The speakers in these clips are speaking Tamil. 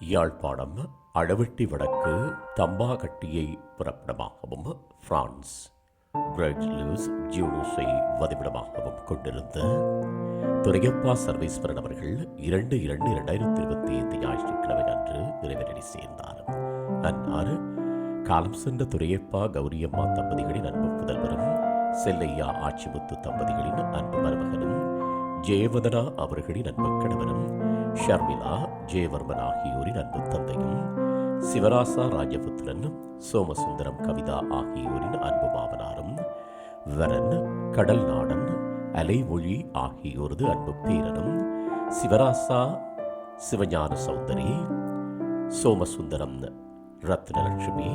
யாழ்ப்பாணம் அளவெட்டி வடக்கு தம்பாகட்டியை புறப்படமாகவும் பிரான்ஸ் கிரெட் லூஸ் ஜூனூஸை வதிவிடமாகவும் கொண்டிருந்த துரையப்பா சர்வேஸ்வரன் அவர்கள் இரண்டு இரண்டு இரண்டாயிரத்தி இருபத்தி ஐந்து ஞாயிற்றுக்கிழமை அன்று இறைவனடி சேர்ந்தார். அன்னார் காலம் சென்ற துரையப்பா கௌரியம்மா தம்பதிகளின் அன்பு புதல்வரும் செல்லையா ஆட்சிமுத்து தம்பதிகளின் அன்பு மருமகனும் ஜெயவதனா அவர்களின் அன்பு கணவனும் ஷர்மிளா ஜெயவர்மன் ஆகியோரின் அன்பு தந்தையும் சிவராசா ராஜபுத்திரன் சோமசுந்தரம் கவிதா ஆகியோரின் அன்பு மாமனாரும் வரன் கடல் நாடன் அலைமொழி ஆகியோரது அன்பு பேரனும் சிவராசா சிவஞான சௌந்தரி சோமசுந்தரம் ரத்னலட்சுமி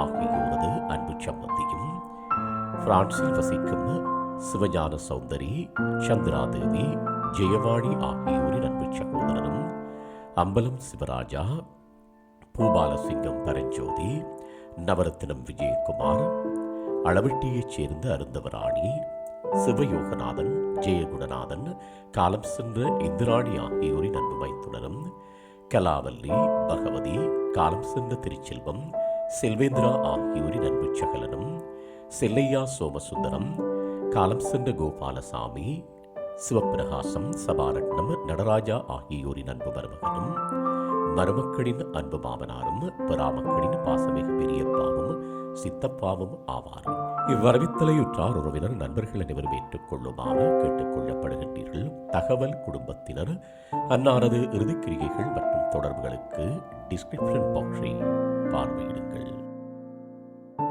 ஆகியோரது அன்பு சம்மந்தியும் பிரான்சில் வசிக்கும் சிவஞான சௌந்தரி சந்திராதேவி ஜெயவாணி ஆகியோரின் அன்பு சகோதரனும் அம்பலம் சிவராஜா பூபாலசிங்கம் பரஞ்சோதி நவரத்தினம் விஜயகுமார் அளவட்டியைச் சேர்ந்த அருந்தவராணி சிவயோகநாதன் ஜெயகுணநாதன் காலம் சென்ற இந்திராணி ஆகியோரின் அன்பு மைத்துடரும் கலாவல்லி பகவதி காலம் சென்ற திருச்செல்வம் செல்வேந்திரா ஆகியோரின் அன்பு சகலனும் செல்லையா சோமசுந்தரம் காலம் சென்ற கோபாலசாமி சிவப்பிரகாசம் சபாரட்னம் நடராஜா ஆகியோரின் அன்பு மருமகனும் மருமக்களின் அன்பு மாமனாரும் பராமக்களின் பாசமிகு பெரியப்பாவும் சித்தப்பாவும் ஆவார். இவ்வரவித்தலையுற்றார் உறவினர் நண்பர்கள் அனைவரும் ஏற்றுக்கொள்ளுமாறு கேட்டுக்கொள்ளப்படுகின்றீர்கள். தகவல் குடும்பத்தினர் அன்னாரது இறுதிக்கிரியைகள் மற்றும் தொடர்புகளுக்கு டிஸ்கிரிப்ஷன் பாக்ஸை பார்வை